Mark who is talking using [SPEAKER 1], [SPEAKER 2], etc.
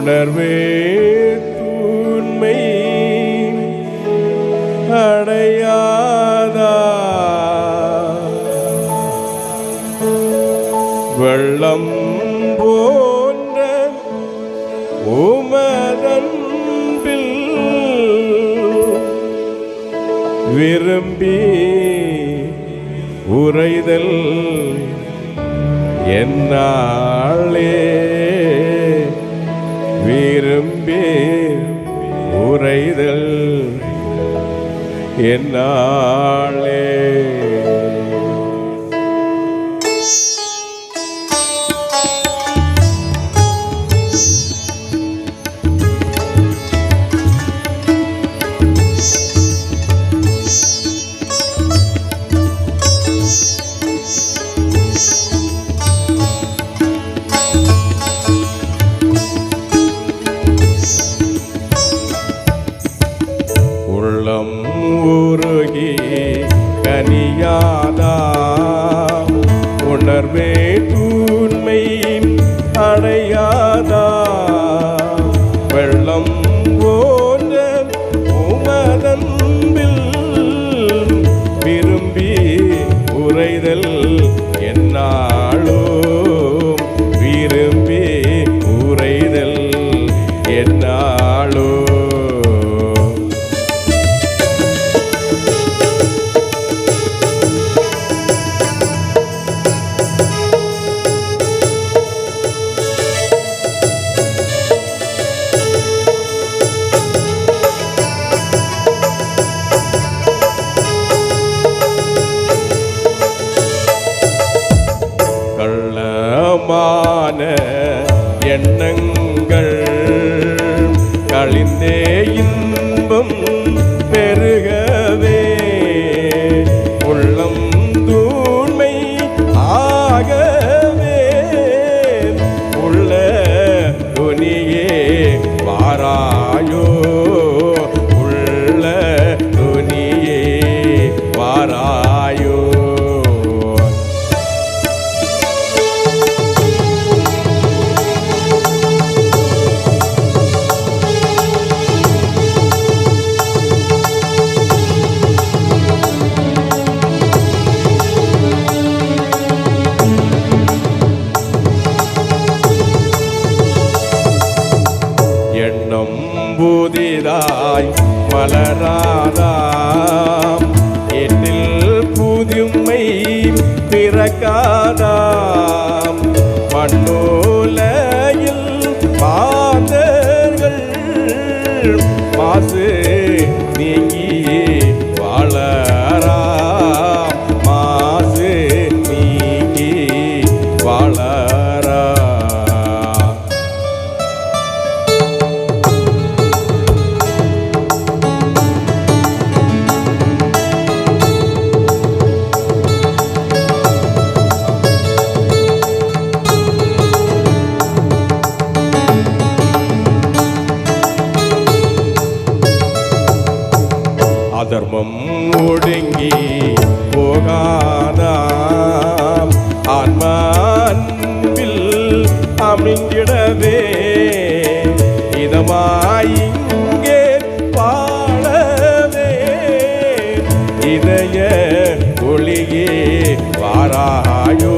[SPEAKER 1] உணர்வே தூண்மை அடையாதா? வெள்ளம் போன்ற உமதன்பில் விரும்பி உரைதல் என்னாளே விரும்பி உரைதல் என்னாலே அடையாதா வெள்ளம் போன்ற உமதன்பில் விரும்பி உரைதல் மலராதா அதர்மம் ஒடுங்கி போகாதாம். ஆன்மான்பில் அமைந்திடவே இதமாயிங்கே பாடவே இதய ஒளியே வாராயோ.